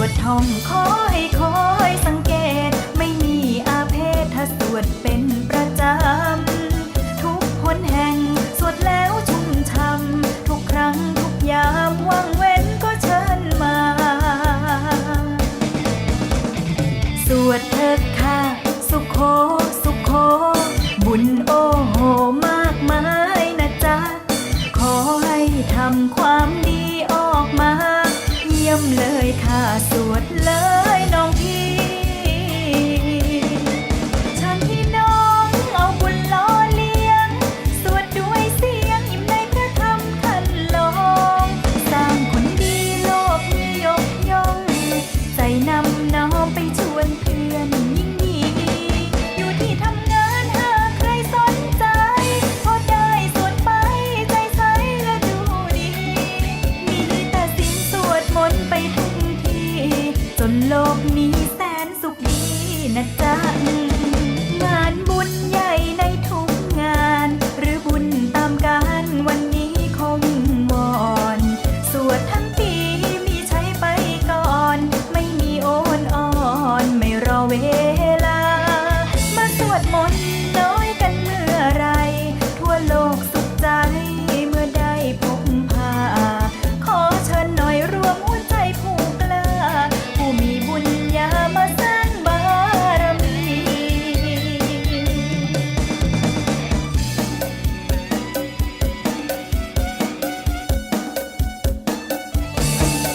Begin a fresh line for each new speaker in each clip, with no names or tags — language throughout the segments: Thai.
วดท่องคอยคอยสังเกต ไม่มีอาเพศถ้าสวดเป็นประ ย่ำเลยค่ะสวดเลย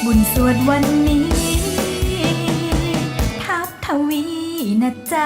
บุญสวดวันนี้ ทับทวีนะจ๊ะ